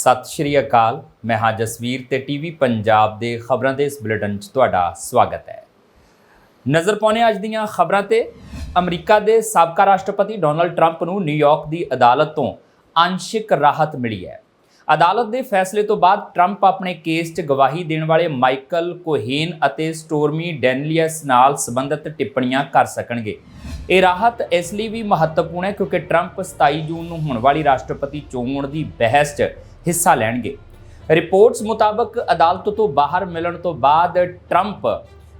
ਸਤਿ ਸ਼੍ਰੀ ਅਕਾਲ। ਮੈਂ ਹਾਂ ਜਸਵੀਰ ਤੇ ਟੀਵੀ ਪੰਜਾਬ ਦੇ ਖਬਰਾਂ ਦੇ ਇਸ ਬੁਲੇਟਿਨ 'ਚ ਤੁਹਾਡਾ ਸਵਾਗਤ ਹੈ। ਨਜ਼ਰ ਪਾਉਣੇ ਅੱਜ ਦੀਆਂ ਖਬਰਾਂ ਤੇ। ਅਮਰੀਕਾ ਦੇ ਸਾਬਕਾ ਰਾਸ਼ਟਰਪਤੀ ਡੋਨਲਡ ਟਰੰਪ ਨੂੰ ਨਿਊਯਾਰਕ ਦੀ ਅਦਾਲਤ ਤੋਂ ਅੰਸ਼ਿਕ ਰਾਹਤ ਮਿਲੀ ਹੈ। ਅਦਾਲਤ ਦੇ ਫੈਸਲੇ ਤੋਂ ਬਾਅਦ ਟਰੰਪ ਆਪਣੇ ਕੇਸ 'ਚ ਗਵਾਹੀ ਦੇਣ ਵਾਲੇ ਮਾਈਕਲ ਕੋਹੇਨ ਅਤੇ ਸਟੋਰਮੀ ਡੈਨਲੀਅਸ ਨਾਲ ਸੰਬੰਧਿਤ ਟਿੱਪਣੀਆਂ ਕਰ ਸਕਣਗੇ। ਇਹ ਰਾਹਤ ਇਸ ਲਈ ਵੀ ਮਹੱਤਵਪੂਰਨ ਹੈ ਕਿਉਂਕਿ ਟਰੰਪ 27 ਜੂਨ ਨੂੰ ਹੋਣ ਵਾਲੀ ਰਾਸ਼ਟਰਪਤੀ ਚੋਣ ਦੀ ਬਹਿਸ 'ਚ ਹਿੱਸਾ ਲੈਣਗੇ। ਰਿਪੋਰਟਸ ਮੁਤਾਬਕ ਅਦਾਲਤ ਤੋਂ ਬਾਹਰ ਮਿਲਣ ਤੋਂ ਬਾਅਦ ਟਰੰਪ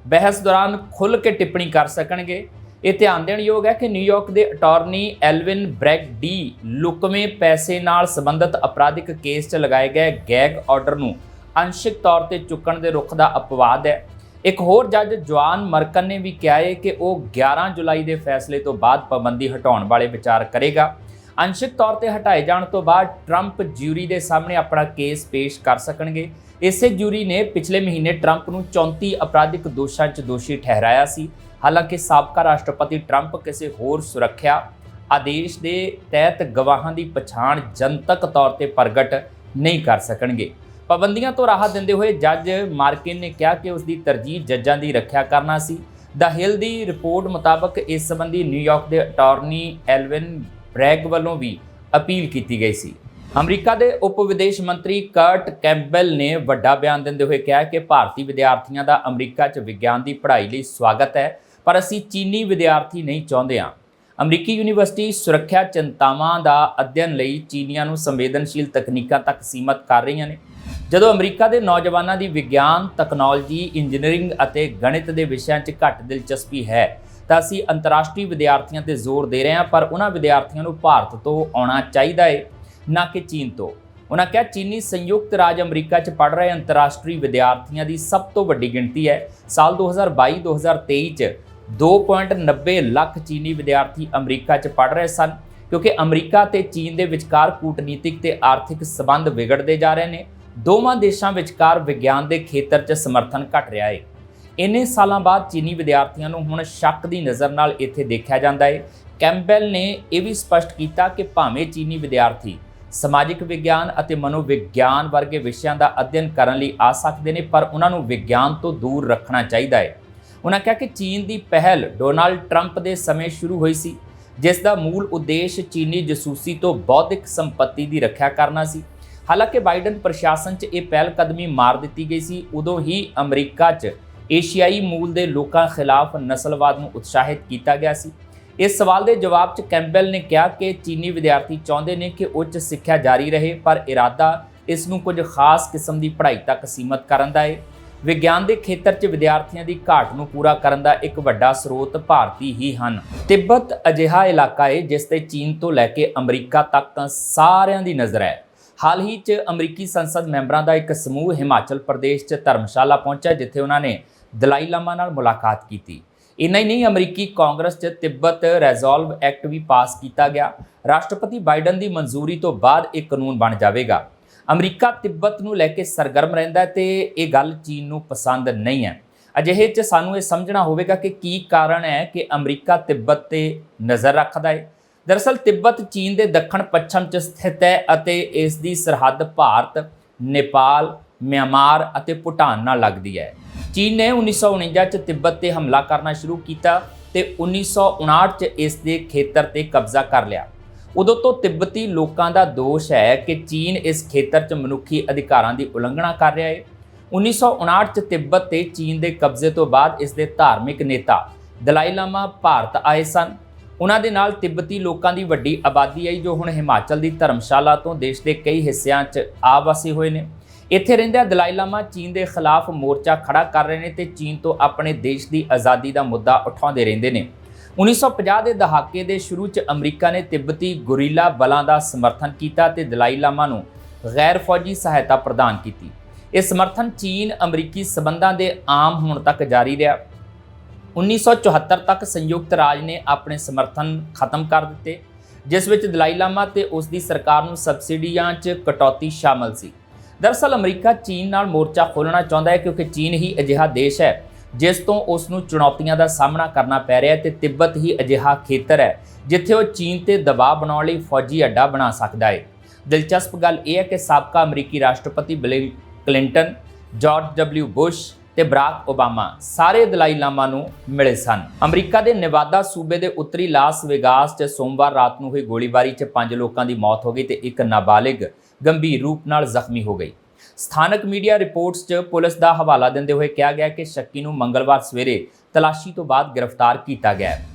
ਬਹਿਸ ਦੌਰਾਨ ਖੁੱਲ੍ਹ ਕੇ ਟਿੱਪਣੀ ਕਰ ਸਕਣਗੇ। ਇਹ ਧਿਆਨ ਦੇਣ ਯੋਗ ਹੈ ਕਿ ਨਿਊਯਾਰਕ ਦੇ ਅਟਾਰਨੀ ਐਲਵਿਨ ਬ੍ਰੈਗ ਡੀ ਲੁਕਵੇਂ ਪੈਸੇ ਨਾਲ ਸੰਬੰਧਿਤ ਅਪਰਾਧਿਕ ਕੇਸ 'ਚ ਲਗਾਏ ਗਏ ਗੈਗ ਆਰਡਰ ਨੂੰ ਅੰਸ਼ਿਕ ਤੌਰ ਤੇ ਚੁੱਕਣ ਦੇ ਰੁਖ ਦਾ ਅਪਵਾਦ ਹੈ। ਇੱਕ ਹੋਰ ਜੱਜ ਜਵਾਨ ਮਰਕਨ ਨੇ ਵੀ ਕਿਹਾ ਹੈ ਕਿ ਉਹ 11 ਜੁਲਾਈ ਦੇ ਫੈਸਲੇ ਤੋਂ ਬਾਅਦ ਪਾਬੰਦੀ ਹਟਾਉਣ ਬਾਰੇ ਵਿਚਾਰ ਕਰੇਗਾ। ਅੰਸ਼ਿਕ ਤੌਰ ਤੇ ਹਟਾਏ ਜਾਣ ਤੋਂ ਬਾਅਦ ਟਰੰਪ ਜਿਊਰੀ ਦੇ ਸਾਹਮਣੇ ਆਪਣਾ ਕੇਸ ਪੇਸ਼ ਕਰ ਸਕਣਗੇ। ਇਸੇ ਜਿਊਰੀ ਨੇ ਪਿਛਲੇ ਮਹੀਨੇ ਟਰੰਪ ਨੂੰ 34 ਅਪਰਾਧਿਕ ਦੋਸ਼ਾਂ 'ਚ ਦੋਸ਼ੀ ਠਹਿਰਾਇਆ ਸੀ। ਹਾਲਾਂਕਿ ਸਾਬਕਾ ਰਾਸ਼ਟਰਪਤੀ ਟਰੰਪ ਕਿਸੇ ਹੋਰ ਸੁਰੱਖਿਆ ਆਦੇਸ਼ ਦੇ ਤਹਿਤ ਗਵਾਹਾਂ ਦੀ ਪਛਾਣ ਜਨਤਕ ਤੌਰ ਤੇ ਪ੍ਰਗਟ ਨਹੀਂ ਕਰ ਸਕਣਗੇ। ਪਾਬੰਦੀਆਂ ਤੋਂ ਰਾਹਤ ਦਿੰਦੇ ਹੋਏ ਜੱਜ ਮਾਰਕਿਨ ਨੇ ਕਿਹਾ ਕਿ ਉਸ ਦੀ ਤਰਜੀਹ ਜੱਜਾਂ ਦੀ ਰੱਖਿਆ ਕਰਨਾ ਸੀ। ਦਾ ਹਿਲ ਦੀ ਰਿਪੋਰਟ ਮੁਤਾਬਕ ਇਸ ਸੰਬੰਧੀ ਨਿਊਯਾਰਕ ਦੇ ਅਟਾਰਨੀ ਐਲਵਿਨ ਬ੍ਰੈਗ ਵੱਲੋਂ ਵੀ ਅਪੀਲ ਕੀਤੀ ਗਈ ਸੀ। ਅਮਰੀਕਾ ਦੇ ਉਪ ਵਿਦੇਸ਼ ਮੰਤਰੀ ਕਰਟ ਕੈਂਪਬੈਲ ਨੇ ਵੱਡਾ ਬਿਆਨ ਦਿੰਦੇ ਹੋਏ ਕਿਹਾ ਕਿ ਭਾਰਤੀ ਵਿਦਿਆਰਥੀਆਂ ਦਾ ਅਮਰੀਕਾ 'ਚ ਵਿਗਿਆਨ ਦੀ ਪੜ੍ਹਾਈ ਲਈ ਸਵਾਗਤ ਹੈ ਪਰ ਅਸੀਂ ਚੀਨੀ ਵਿਦਿਆਰਥੀ ਨਹੀਂ ਚਾਹੁੰਦੇ ਹਾਂ। ਅਮਰੀਕੀ ਯੂਨੀਵਰਸਿਟੀ ਸੁਰੱਖਿਆ ਚਿੰਤਾਵਾਂ ਦਾ ਅਧਿਐਨ ਲਈ ਚੀਨੀਆਂ ਨੂੰ ਸੰਵੇਦਨਸ਼ੀਲ ਤਕਨੀਕਾਂ ਤੱਕ ਸੀਮਤ ਕਰ ਰਹੀਆਂ ਨੇ। ਜਦੋਂ ਅਮਰੀਕਾ ਦੇ ਨੌਜਵਾਨਾਂ ਦੀ ਵਿਗਿਆਨ, ਤਕਨਾਲੋਜੀ, ਇੰਜੀਨੀਅਰਿੰਗ ਅਤੇ ਗਣਿਤ ਦੇ ਵਿਸ਼ਿਆਂ 'ਚ ਘੱਟ ਦਿਲਚਸਪੀ ਹੈ ਤਾਂ ਅਸੀਂ ਅੰਤਰਰਾਸ਼ਟਰੀ ਵਿਦਿਆਰਥੀਆਂ ਤੇ ਜ਼ੋਰ ਦੇ ਰਹੇ ਹਾਂ, ਪਰ ਉਹਨਾਂ ਵਿਦਿਆਰਥੀਆਂ ਨੂੰ ਭਾਰਤ ਤੋਂ ਆਉਣਾ ਚਾਹੀਦਾ ਹੈ ਨਾ ਕਿ ਚੀਨ ਤੋਂ। ਉਹਨਾਂ ਕਿਹਾ, ਚੀਨੀ ਸੰਯੁਕਤ ਰਾਜ ਅਮਰੀਕਾ 'ਚ ਪੜ੍ਹ ਰਹੇ ਅੰਤਰਰਾਸ਼ਟਰੀ ਵਿਦਿਆਰਥੀਆਂ ਦੀ ਸਭ ਤੋਂ ਵੱਡੀ ਗਿਣਤੀ ਹੈ। ਸਾਲ 2022-2023 'ਚ 2.90 ਲੱਖ ਚੀਨੀ ਵਿਦਿਆਰਥੀ ਅਮਰੀਕਾ 'ਚ ਪੜ੍ਹ ਰਹੇ ਸਨ, ਕਿਉਂਕਿ ਅਮਰੀਕਾ ਤੇ ਚੀਨ ਦੇ ਵਿਚਕਾਰ ਕੂਟਨੀਤਿਕ ਤੇ ਆਰਥਿਕ ਸਬੰਧ ਵਿਗੜਦੇ ਜਾ ਰਹੇ ਨੇ। ਦੋਵਾਂ ਦੇਸ਼ਾਂ ਵਿਚਕਾਰ ਵਿਗਿਆਨ ਦੇ ਖੇਤਰ 'ਚ ਸਮਰਥਨ ਘਟ ਰਿਹਾ ਹੈ ਇੰਨੇ ਸਾਲਾਂ ਬਾਅਦ ਚੀਨੀ ਵਿਦਿਆਰਥੀਆਂ ਨੂੰ ਹੁਣ ਸ਼ੱਕ ਦੀ ਨਜ਼ਰ ਨਾਲ ਇੱਥੇ ਦੇਖਿਆ ਜਾਂਦਾ ਹੈ। ਕੈਂਪਬੈਲ ਨੇ ਇਹ ਵੀ ਸਪਸ਼ਟ ਕੀਤਾ ਕਿ ਭਾਵੇਂ ਚੀਨੀ ਵਿਦਿਆਰਥੀ ਸਮਾਜਿਕ ਵਿਗਿਆਨ ਅਤੇ ਮਨੋਵਿਗਿਆਨ ਵਰਗੇ ਵਿਸ਼ਿਆਂ ਦਾ ਅਧਿਐਨ ਕਰਨ ਲਈ ਆ ਸਕਦੇ ਨੇ, ਪਰ ਉਹਨਾਂ ਨੂੰ ਵਿਗਿਆਨ ਤੋਂ ਦੂਰ ਰੱਖਣਾ ਚਾਹੀਦਾ ਹੈ। ਉਹਨਾਂ ਕਿਹਾ ਕਿ ਚੀਨ ਦੀ ਪਹਿਲ ਡੋਨਾਲਡ ਟਰੰਪ ਦੇ ਸਮੇਂ ਸ਼ੁਰੂ ਹੋਈ ਸੀ, ਜਿਸ ਦਾ ਮੂਲ ਉਦੇਸ਼ ਚੀਨੀ ਜਸੂਸੀ ਤੋਂ ਬੌਧਿਕ ਸੰਪਤੀ ਦੀ ਰੱਖਿਆ ਕਰਨਾ ਸੀ। ਹਾਲਾਂਕਿ ਬਾਈਡਨ ਪ੍ਰਸ਼ਾਸਨ 'ਚ ਇਹ ਪਹਿਲ ਕਦਮੀ ਮਾਰ ਦਿੱਤੀ ਗਈ ਸੀ। ਉਦੋਂ ਹੀ ਅਮਰੀਕਾ 'ਚ ਏਸ਼ੀਆਈ ਮੂਲ ਦੇ ਲੋਕਾਂ ਖਿਲਾਫ ਨਸਲਵਾਦ ਨੂੰ ਉਤਸ਼ਾਹਿਤ ਕੀਤਾ ਗਿਆ ਸੀ। ਇਸ ਸਵਾਲ ਦੇ ਜਵਾਬ 'ਚ ਕੈਂਬਲ ਨੇ ਕਿਹਾ ਕਿ ਚੀਨੀ ਵਿਦਿਆਰਥੀ ਚਾਹੁੰਦੇ ਨੇ ਕਿ ਉੱਚ ਸਿੱਖਿਆ ਜਾਰੀ ਰਹੇ, ਪਰ ਇਰਾਦਾ ਇਸ ਨੂੰ ਕੁਝ ਖਾਸ ਕਿਸਮ ਦੀ ਪੜ੍ਹਾਈ ਤੱਕ ਸੀਮਤ ਕਰਨ ਦਾ ਹੈ ਵਿਗਿਆਨ ਦੇ ਖੇਤਰ 'ਚ ਵਿਦਿਆਰਥੀਆਂ ਦੀ ਘਾਟ ਨੂੰ ਪੂਰਾ ਕਰਨ ਦਾ ਇੱਕ ਵੱਡਾ ਸਰੋਤ ਭਾਰਤੀ ਹੀ ਹਨ। ਤਿੱਬਤ ਅਜਿਹਾ ਇਲਾਕਾ ਹੈ ਜਿਸ ਤੇ ਚੀਨ ਤੋਂ ਲੈ ਕੇ ਅਮਰੀਕਾ ਤੱਕ ਸਾਰਿਆਂ ਦੀ ਨਜ਼ਰ ਹੈ। ਹਾਲ ਹੀ 'ਚ ਅਮਰੀਕੀ ਸੰਸਦ ਮੈਂਬਰਾਂ ਦਾ ਇੱਕ ਸਮੂਹ ਹਿਮਾਚਲ ਪ੍ਰਦੇਸ਼ 'ਚ ਧਰਮਸ਼ਾਲਾ ਪਹੁੰਚਿਆ, ਜਿੱਥੇ ਉਹਨਾਂ ਨੇ ਦਲਾਈ ਲਾਮਾ ਨਾਲ ਮੁਲਾਕਾਤ ਕੀਤੀ। ਇੰਨਾ ਹੀ ਨਹੀਂ, ਅਮਰੀਕੀ ਕਾਂਗਰਸ 'ਚ ਤਿੱਬਤ ਰੈਜ਼ੋਲਵ ਐਕਟ ਵੀ ਪਾਸ ਕੀਤਾ ਗਿਆ। ਰਾਸ਼ਟਰਪਤੀ ਬਾਈਡਨ ਦੀ ਮਨਜ਼ੂਰੀ ਤੋਂ ਬਾਅਦ ਇਹ ਕਾਨੂੰਨ ਬਣ ਜਾਵੇਗਾ। ਅਮਰੀਕਾ ਤਿੱਬਤ ਨੂੰ ਲੈ ਕੇ ਸਰਗਰਮ ਰਹਿੰਦਾ ਹੈ ਤੇ ਇਹ ਗੱਲ ਚੀਨ ਨੂੰ ਪਸੰਦ ਨਹੀਂ ਹੈ। ਅਜਿਹੇ 'ਚ ਸਾਨੂੰ ਇਹ ਸਮਝਣਾ ਹੋਵੇਗਾ ਕਿ ਕੀ ਕਾਰਨ ਹੈ ਕਿ ਅਮਰੀਕਾ ਤਿੱਬਤ ਤੇ ਨਜ਼ਰ ਰੱਖਦਾ ਹੈ। ਦਰਅਸਲ ਤਿੱਬਤ ਚੀਨ ਦੇ ਦੱਖਣ ਪੱਛਮ 'ਚ ਸਥਿਤ ਹੈ ਅਤੇ ਇਸ ਦੀ ਸਰਹੱਦ ਭਾਰਤ, ਨੇਪਾਲ, ਮਿਆਂਮਾਰ ਅਤੇ ਭੂਟਾਨ ਨਾਲ ਲੱਗਦੀ ਹੈ। ਚੀਨ ਨੇ 1949 ਚ ਤਿੱਬਤ ਤੇ ਹਮਲਾ ਕਰਨਾ ਸ਼ੁਰੂ ਕੀਤਾ ਤੇ 1959 ਚ ਇਸ ਦੇ ਖੇਤਰ ਤੇ ਕਬਜ਼ਾ ਕਰ ਲਿਆ। ਉਦੋਂ ਤੋਂ ਤਿੱਬਤੀ ਲੋਕਾਂ ਦਾ ਦੋਸ਼ ਹੈ ਕਿ ਚੀਨ ਇਸ ਖੇਤਰ 'ਚ ਮਨੁੱਖੀ ਅਧਿਕਾਰਾਂ ਦੀ ਉਲੰਘਣਾ ਕਰ ਰਿਹਾ ਹੈ 1959 ਚ ਤਿੱਬਤ ਤੇ ਚੀਨ ਦੇ ਕਬਜ਼ੇ ਤੋਂ ਬਾਅਦ ਇਸ ਦੇ ਧਾਰਮਿਕ ਨੇਤਾ ਦਲਾਈ ਲਾਮਾ ਭਾਰਤ ਆਏ ਸਨ। ਉਹਨਾਂ ਦੇ ਨਾਲ ਤਿੱਬਤੀ ਲੋਕਾਂ ਦੀ ਵੱਡੀ ਆਬਾਦੀ ਆਈ ਜੋ ਹੁਣ ਹਿਮਾਚਲ ਦੀ ਧਰਮਸ਼ਾਲਾ ਤੋਂ ਦੇਸ਼ ਦੇ ਕਈ ਹਿੱਸਿਆਂ 'ਚ ਆ ਵਸੇ ਹੋਏ ਨੇ। ਇੱਥੇ ਰਹਿੰਦਿਆਂ ਦਲਾਈ ਲਾਮਾ ਚੀਨ ਦੇ ਖਿਲਾਫ ਮੋਰਚਾ ਖੜਾ ਕਰ ਰਹੇ ਨੇ ਤੇ ਚੀਨ ਤੋਂ ਆਪਣੇ ਦੇਸ਼ ਦੀ ਆਜ਼ਾਦੀ ਦਾ ਮੁੱਦਾ ਉਠਾਉਂਦੇ ਰਹਿੰਦੇ ਨੇ। 1950 ਦੇ ਦਹਾਕੇ ਦੇ ਸ਼ੁਰੂ 'ਚ ਅਮਰੀਕਾ ਨੇ ਤਿੱਬਤੀ ਗੁਰੀਲਾ ਬਲਾਂ ਦਾ ਸਮਰਥਨ ਕੀਤਾ ਤੇ ਦਲਾਈ ਲਾਮਾ ਨੂੰ ਗੈਰ ਫੌਜੀ ਸਹਾਇਤਾ ਪ੍ਰਦਾਨ ਕੀਤੀ। ਇਹ ਸਮਰਥਨ ਚੀਨ ਅਮਰੀਕੀ ਸਬੰਧਾਂ ਦੇ ਆਮ ਹੋਣ ਤੱਕ ਜਾਰੀ ਰਿਹਾ। 1974 ਤੱਕ ਸੰਯੁਕਤ ਰਾਜ ਨੇ ਆਪਣੇ ਸਮਰਥਨ ਖਤਮ ਕਰ ਦਿੱਤੇ, ਜਿਸ ਵਿੱਚ ਦਲਾਈ ਲਾਮਾ ਤੇ ਉਸ ਦੀ ਸਰਕਾਰ ਨੂੰ ਸਬਸਿਡੀਆਂ 'ਚ ਕਟੌਤੀ ਸ਼ਾਮਲ ਸੀ। ਦਰਅਸਲ ਅਮਰੀਕਾ ਚੀਨ ਨਾਲ ਮੋਰਚਾ ਖੋਲਣਾ ਚਾਹੁੰਦਾ ਹੈ ਕਿਉਂਕਿ ਚੀਨ ਹੀ ਅਜਿਹਾ ਦੇਸ਼ ਹੈ, ਜਿਸ ਤੋਂ ਉਸ ਨੂੰ ਚੁਣੌਤੀਆਂ ਦਾ ਸਾਹਮਣਾ ਕਰਨਾ ਪੈ ਰਿਹਾ ਹੈ ਤੇ ਤਿੱਬਤ ਹੀ ਅਜਿਹਾ ਖੇਤਰ ਹੈ, ਜਿੱਥੇ ਉਹ ਚੀਨ ਤੇ ਦਬਾਅ ਬਣਾਉਣ ਲਈ ਫੌਜੀ ਅੱਡਾ ਬਣਾ ਸਕਦਾ ਹੈ। ਦਿਲਚਸਪ ਗੱਲ ਇਹ ਹੈ ਕਿ ਸਾਬਕਾ ਅਮਰੀਕੀ ਰਾਸ਼ਟਰਪਤੀ Bill, Clinton, George W Bush ਤੇ ਬਰਾਕ ਓਬਾਮਾ ਸਾਰੇ ਦਲਾਈ ਲਾਮਾ ਨੂੰ ਮਿਲੇ ਸਨ। ਅਮਰੀਕਾ ਦੇ ਨਿਵਾਦਾ ਸੂਬੇ ਦੇ ਉੱਤਰੀ ਲਾਸ ਵੇਗਾਸ 'ਚ ਸੋਮਵਾਰ ਰਾਤ ਨੂੰ ਹੋਈ ਗੋਲੀਬਾਰੀ 'ਚ ਪੰਜ ਲੋਕਾਂ ਦੀ ਮੌਤ ਹੋ ਗਈ ਤੇ ਇੱਕ ਨਾਬਾਲਿਗ ਗੰਭੀਰ ਰੂਪ ਨਾਲ ਜ਼ਖਮੀ ਹੋ ਗਈ। ਸਥਾਨਕ ਮੀਡੀਆ ਰਿਪੋਰਟਸ 'ਚ ਪੁਲਿਸ ਦਾ ਹਵਾਲਾ ਦਿੰਦੇ ਹੋਏ ਕਿਹਾ ਗਿਆ ਕਿ ਸ਼ੱਕੀ ਨੂੰ ਮੰਗਲਵਾਰ ਸਵੇਰੇ ਤਲਾਸ਼ੀ ਤੋਂ ਬਾਅਦ ਗ੍ਰਿਫਤਾਰ ਕੀਤਾ ਗਿਆ ਹੈ।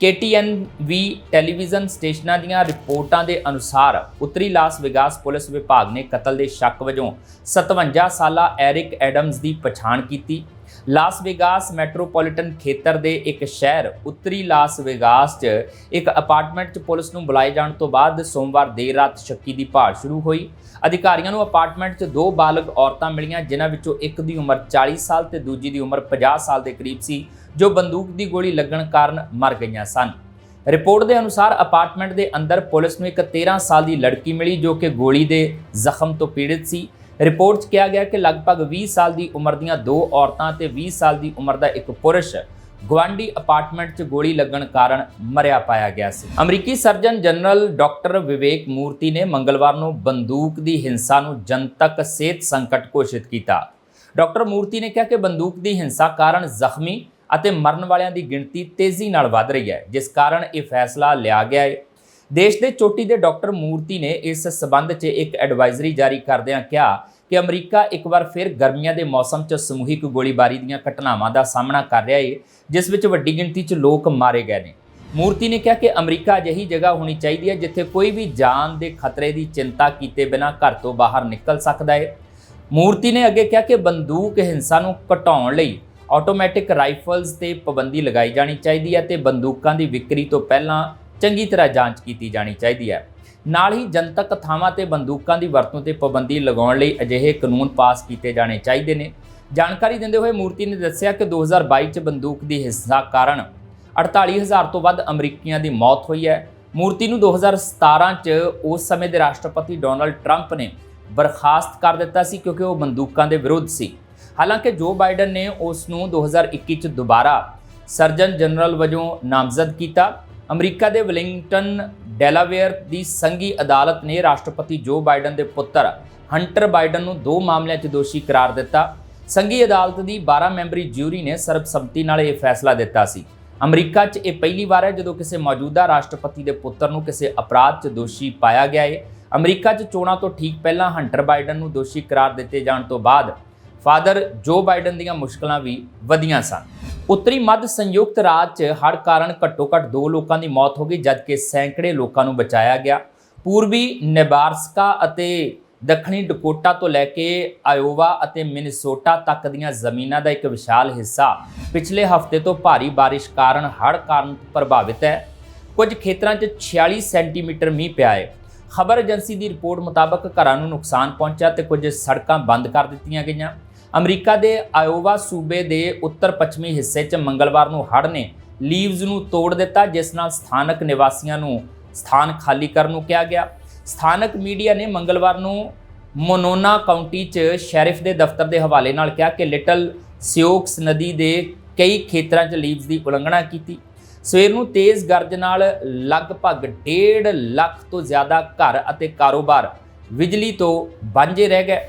KTN ਵੀ ਟੈਲੀਵਿਜ਼ਨ ਸਟੇਸ਼ਨਾਂ ਦੀਆਂ ਰਿਪੋਰਟਾਂ ਦੇ ਅਨੁਸਾਰ ਉੱਤਰੀ ਲਾਸ ਵੇਗਾਸ ਪੁਲਿਸ ਵਿਭਾਗ ਨੇ ਕਤਲ ਦੇ ਸ਼ੱਕ ਵਜੋਂ 57 ਸਾਲਾ ਐਰਿਕ ਐਡਮਸ ਦੀ ਪਛਾਣ ਕੀਤੀ। ਲਾਸ ਵੇਗਾਸ ਮੈਟਰੋਪੋਲੀਟਨ ਖੇਤਰ ਦੇ ਇੱਕ ਸ਼ਹਿਰ ਉੱਤਰੀ ਲਾਸ ਵੇਗਾਸ 'ਚ ਇੱਕ ਅਪਾਰਟਮੈਂਟ 'ਚ ਪੁਲਿਸ ਨੂੰ ਬੁਲਾਏ ਜਾਣ ਤੋਂ ਬਾਅਦ ਸੋਮਵਾਰ ਦੇਰ ਰਾਤ ਸ਼ੱਕੀ ਦੀ ਭਾਲ ਸ਼ੁਰੂ ਹੋਈ। ਅਧਿਕਾਰੀਆਂ ਨੂੰ ਅਪਾਰਟਮੈਂਟ 'ਚ ਦੋ ਬਾਲਗ ਔਰਤਾਂ ਮਿਲੀਆਂ, ਜਿਨ੍ਹਾਂ ਵਿੱਚੋਂ ਇੱਕ ਦੀ ਉਮਰ 40 ਸਾਲ ਤੇ ਦੂਜੀ ਦੀ ਉਮਰ 50 ਸਾਲ ਦੇ ਕਰੀਬ ਸੀ, ਜੋ ਬੰਦੂਕ ਦੀ ਗੋਲੀ ਲੱਗਣ ਕਾਰਨ ਮਰ ਗਈਆਂ ਸਨ। ਰਿਪੋਰਟ ਦੇ ਅਨੁਸਾਰ ਅਪਾਰਟਮੈਂਟ ਦੇ ਅੰਦਰ ਪੁਲਿਸ ਨੂੰ ਇੱਕ 13 ਸਾਲ ਦੀ ਲੜਕੀ ਮਿਲੀ, ਜੋ ਕਿ ਗੋਲੀ ਦੇ ਜ਼ਖਮ ਤੋਂ ਪੀੜਿਤ ਸੀ। ਰਿਪੋਰਟ 'ਚ ਕਿਹਾ ਗਿਆ ਕਿ ਲਗਭਗ 20 ਸਾਲ ਦੀ ਉਮਰ ਦੀਆਂ ਦੋ ਔਰਤਾਂ ਤੇ 20 ਸਾਲ ਦੀ ਉਮਰ ਦਾ ਇੱਕ ਪੁਰਸ਼ ਗਵਾਂਡੀ ਅਪਾਰਟਮੈਂਟ 'ਚ ਗੋਲੀ ਲੱਗਣ ਕਾਰਨ ਮਰਿਆ ਪਾਇਆ ਗਿਆ ਸੀ। ਅਮਰੀਕੀ ਸਰਜਨ ਜਨਰਲ ਡਾਕਟਰ ਵਿਵੇਕ ਮੂਰਤੀ ਨੇ ਮੰਗਲਵਾਰ ਨੂੰ ਬੰਦੂਕ ਦੀ ਹਿੰਸਾ ਨੂੰ ਜਨਤਕ ਸਿਹਤ ਸੰਕਟ ਘੋਸ਼ਿਤ ਕੀਤਾ। ਡਾਕਟਰ ਮੂਰਤੀ ਨੇ ਕਿਹਾ ਕਿ ਬੰਦੂਕ ਦੀ ਹਿੰਸਾ ਕਾਰਨ ਜ਼ਖਮੀ ਅਤੇ ਮਰਨ ਵਾਲਿਆਂ ਦੀ ਗਿਣਤੀ ਤੇਜ਼ੀ ਨਾਲ ਵਧ ਰਹੀ ਹੈ, ਜਿਸ ਕਾਰਨ ਇਹ ਫੈਸਲਾ ਲਿਆ ਗਿਆ ਹੈ। ਦੇਸ਼ ਦੇ ਚੋਟੀ ਦੇ ਡਾਕਟਰ ਮੂਰਤੀ ਨੇ ਇਸ ਸਬੰਧ 'ਚ ਇੱਕ ਐਡਵਾਈਜ਼ਰੀ ਜਾਰੀ ਕਰਦਿਆਂ ਕਿਹਾ ਕਿ ਅਮਰੀਕਾ ਇੱਕ ਵਾਰ ਫਿਰ ਗਰਮੀਆਂ ਦੇ ਮੌਸਮ 'ਚ ਸਮੂਹਿਕ ਗੋਲੀਬਾਰੀ ਦੀਆਂ ਘਟਨਾਵਾਂ ਦਾ ਸਾਹਮਣਾ ਕਰ ਰਿਹਾ ਏ, ਜਿਸ ਵਿੱਚ ਵੱਡੀ ਗਿਣਤੀ 'ਚ ਲੋਕ ਮਾਰੇ ਗਏ ਨੇ। ਮੂਰਤੀ ਨੇ ਕਿਹਾ ਕਿ ਅਮਰੀਕਾ ਅਜਿਹੀ ਜਗ੍ਹਾ ਹੋਣੀ ਚਾਹੀਦੀ ਹੈ ਜਿੱਥੇ ਕੋਈ ਵੀ ਜਾਨ ਦੇ ਖਤਰੇ ਦੀ ਚਿੰਤਾ ਕੀਤੇ ਬਿਨਾਂ ਘਰ ਤੋਂ ਬਾਹਰ ਨਿਕਲ ਸਕਦਾ ਹੈ ਮੂਰਤੀ ਨੇ ਅੱਗੇ ਕਿਹਾ ਕਿ ਬੰਦੂਕ ਹਿੰਸਾ ਨੂੰ ਘਟਾਉਣ ਲਈ ਆਟੋਮੈਟਿਕ ਰਾਈਫਲਸ ਤੇ ਪਾਬੰਦੀ ਲਗਾਈ ਜਾਣੀ ਚਾਹੀਦੀ ਹੈ ਤੇ ਬੰਦੂਕਾਂ ਦੀ ਵਿਕਰੀ ਤੋਂ ਪਹਿਲਾਂ ਚੰਗੀ ਤਰ੍ਹਾਂ ਜਾਂਚ ਕੀਤੀ ਜਾਣੀ ਚਾਹੀਦੀ ਹੈ। ਨਾਲ ਹੀ ਜਨਤਕ ਥਾਵਾਂ ਤੇ ਬੰਦੂਕਾਂ ਦੀ ਵਰਤੋਂ ਤੇ ਪਾਬੰਦੀ ਲਗਾਉਣ ਲਈ ਅਜਿਹੇ ਕਾਨੂੰਨ ਪਾਸ ਕੀਤੇ ਜਾਣੇ ਚਾਹੀਦੇ ਨੇ। ਜਾਣਕਾਰੀ ਦਿੰਦੇ ਹੋਏ ਮੂਰਤੀ ਨੇ ਦੱਸਿਆ ਕਿ 2022 ਚ ਬੰਦੂਕ ਦੀ ਹਿੰਸਾ ਕਾਰਨ 48000 ਤੋਂ ਵੱਧ ਅਮਰੀਕੀਆਂ ਦੀ ਮੌਤ ਹੋਈ ਹੈ। ਮੂਰਤੀ ਨੂੰ 2017 ਚ ਉਸ ਸਮੇਂ ਦੇ ਰਾਸ਼ਟਰਪਤੀ ਡੋਨਲਡ ਟਰੰਪ ਨੇ ਬਰਖਾਸਤ ਕਰ ਦਿੱਤਾ ਸੀ ਕਿਉਂਕਿ ਉਹ ਬੰਦੂਕਾਂ ਦੇ ਵਿਰੁੱਧ ਸੀ। ਹਾਲਾਂਕਿ ਜੋ ਬਾਈਡਨ ਨੇ ਉਸ ਨੂੰ 2021 ਚ ਦੁਬਾਰਾ ਸਰਜਨ ਜਨਰਲ ਵਜੋਂ ਨਾਮਜ਼ਦ ਕੀਤਾ ਅਮਰੀਕਾ ਦੇ ਵਲਿੰਗਟਨ ਡੈਲਾਵੇਅਰ ਦੀ ਸੰਘੀ ਅਦਾਲਤ ਨੇ ਰਾਸ਼ਟਰਪਤੀ ਜੋ ਬਾਈਡਨ ਦੇ ਪੁੱਤਰ ਹੰਟਰ ਬਾਈਡਨ ਨੂੰ ਦੋ ਮਾਮਲਿਆਂ 'ਚ ਦੋਸ਼ੀ ਕਰਾਰ ਦਿੱਤਾ। ਸੰਘੀ ਅਦਾਲਤ ਦੀ 12 ਮੈਂਬਰੀ ਜਿਊਰੀ ਨੇ ਸਰਬਸੰਮਤੀ ਨਾਲ ਇਹ ਫੈਸਲਾ ਦਿੱਤਾ ਸੀ। ਅਮਰੀਕਾ 'ਚ ਇਹ ਪਹਿਲੀ ਵਾਰ ਹੈ ਜਦੋਂ ਕਿਸੇ ਮੌਜੂਦਾ ਰਾਸ਼ਟਰਪਤੀ ਦੇ ਪੁੱਤਰ ਨੂੰ ਕਿਸੇ ਅਪਰਾਧ 'ਚ ਦੋਸ਼ੀ ਪਾਇਆ ਗਿਆ ਹੈ ਅਮਰੀਕਾ 'ਚ ਚੋਣਾਂ ਤੋਂ ਠੀਕ ਪਹਿਲਾਂ ਹੰਟਰ ਬਾਈਡਨ ਨੂੰ ਦੋਸ਼ੀ ਕਰਾਰ ਦਿੱਤੇ ਜਾਣ ਤੋਂ ਬਾਅਦ ਫਾਦਰ ਜੋ ਬਾਈਡਨ ਦੀਆਂ ਮੁਸ਼ਕਲਾਂ ਵੀ ਵਧੀਆਂ ਸਨ। ਉੱਤਰੀ ਮੱਧ ਸੰਯੁਕਤ ਰਾਜ 'ਚ ਹੜ੍ਹ ਕਾਰਨ ਘੱਟੋ-ਘੱਟ 2 ਲੋਕਾਂ ਦੀ ਮੌਤ ਹੋ ਗਈ, ਜਦਕਿ ਸੈਂਕੜੇ ਲੋਕਾਂ ਨੂੰ ਬਚਾਇਆ ਗਿਆ। ਪੂਰਬੀ ਨੇਬਾਰਸਕਾ ਅਤੇ ਦੱਖਣੀ ਡਕੋਟਾ ਤੋਂ ਲੈ ਕੇ ਆਇਓਵਾ ਅਤੇ ਮਿਨੇਸੋਟਾ ਤੱਕ ਦੀਆਂ ਜ਼ਮੀਨਾਂ ਦਾ ਇੱਕ ਵਿਸ਼ਾਲ ਹਿੱਸਾ। ਪਿਛਲੇ ਹਫ਼ਤੇ ਤੋਂ ਭਾਰੀ ਬਾਰਿਸ਼ ਕਾਰਨ ਹੜ੍ਹ ਕਾਰਨ ਪ੍ਰਭਾਵਿਤ ਹੈ। ਕੁਝ ਖੇਤਰਾਂ 'ਚ 46 ਸੈਂਟੀਮੀਟਰ ਮੀਂਹ ਪਿਆ ਹੈ। ਖਬਰ ਏਜੰਸੀ ਦੀ ਰਿਪੋਰਟ ਮੁਤਾਬਕ ਘਰਾਂ ਨੂੰ ਨੁਕਸਾਨ ਪਹੁੰਚਿਆ ਤੇ ਕੁਝ ਸੜਕਾਂ ਬੰਦ ਕਰ ਦਿੱਤੀਆਂ ਗਈਆਂ। ਅਮਰੀਕਾ ਦੇ ਆਇਓਵਾ ਸੂਬੇ ਦੇ ਉੱਤਰ ਪੱਛਮੀ ਹਿੱਸੇ 'ਚ ਮੰਗਲਵਾਰ ਨੂੰ ਹੜ੍ਹ ਨੇ ਲੀਵਜ਼ ਨੂੰ ਤੋੜ ਦਿੱਤਾ, ਜਿਸ ਨਾਲ ਸਥਾਨਕ ਨਿਵਾਸੀਆਂ ਨੂੰ ਸਥਾਨ ਖਾਲੀ ਕਰਨ ਨੂੰ ਕਿਹਾ ਗਿਆ। ਸਥਾਨਕ ਮੀਡੀਆ ਨੇ ਮੰਗਲਵਾਰ ਨੂੰ ਮੋਨੋਨਾ ਕਾਉਂਟੀ 'ਚ ਸ਼ੈਰਿਫ ਦੇ ਦਫ਼ਤਰ ਦੇ ਹਵਾਲੇ ਨਾਲ ਕਿਹਾ ਕਿ ਲਿਟਲ ਸਿਓਕਸ ਨਦੀ ਦੇ ਕਈ ਖੇਤਰਾਂ 'ਚ ਲੀਵਜ਼ ਦੀ ਉਲੰਘਣਾ ਕੀਤੀ। ਸਵੇਰ ਨੂੰ ਤੇਜ਼ ਗਰਜ ਨਾਲ ਲਗਭਗ 1.5 ਲੱਖ ਤੋਂ ਜ਼ਿਆਦਾ ਘਰ ਅਤੇ ਕਾਰੋਬਾਰ ਬਿਜਲੀ ਤੋਂ ਵਾਂਝੇ ਰਹਿ ਗਏ।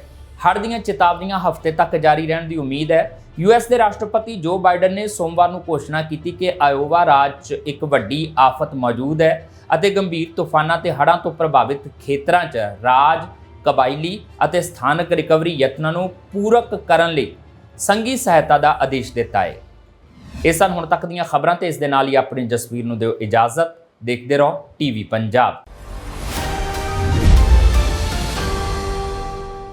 ਹੜ੍ਹ ਦੀਆਂ ਚੇਤਾਵਨੀਆਂ ਹਫ਼ਤੇ ਤੱਕ ਜਾਰੀ ਰਹਿਣ ਦੀ ਉਮੀਦ ਹੈ। ਯੂਐਸ ਦੇ ਰਾਸ਼ਟਰਪਤੀ ਜੋ ਬਾਈਡਨ ਨੇ ਸੋਮਵਾਰ ਨੂੰ ਘੋਸ਼ਣਾ ਕੀਤੀ ਕਿ ਆਇਓਵਾ ਰਾਜ 'ਚ ਇੱਕ ਵੱਡੀ ਆਫਤ ਮੌਜੂਦ ਹੈ ਅਤੇ ਗੰਭੀਰ ਤੂਫਾਨਾਂ ਤੇ ਹੜ੍ਹਾਂ ਤੋਂ ਪ੍ਰਭਾਵਿਤ ਖੇਤਰਾਂ 'ਚ ਰਾਜ, ਕਬਾਇਲੀ ਅਤੇ ਸਥਾਨਕ ਰਿਕਵਰੀ ਯਤਨਾਂ ਨੂੰ ਪੂਰਕ ਕਰਨ ਲਈ ਸੰਘੀ ਸਹਾਇਤਾ ਦਾ ਆਦੇਸ਼ ਦਿੱਤਾ ਹੈ। ਇਹ ਸਨ ਹੁਣ ਤੱਕ ਦੀਆਂ ਖਬਰਾਂ ਤੇ ਇਸ ਦੇ ਨਾਲ ਹੀ ਆਪਣੀ ਜਸਵੀਰ ਨੂੰ ਦਿਓ ਇਜਾਜ਼ਤ। ਦੇਖਦੇ ਰਹੋ ਟੀਵੀ ਪੰਜਾਬ।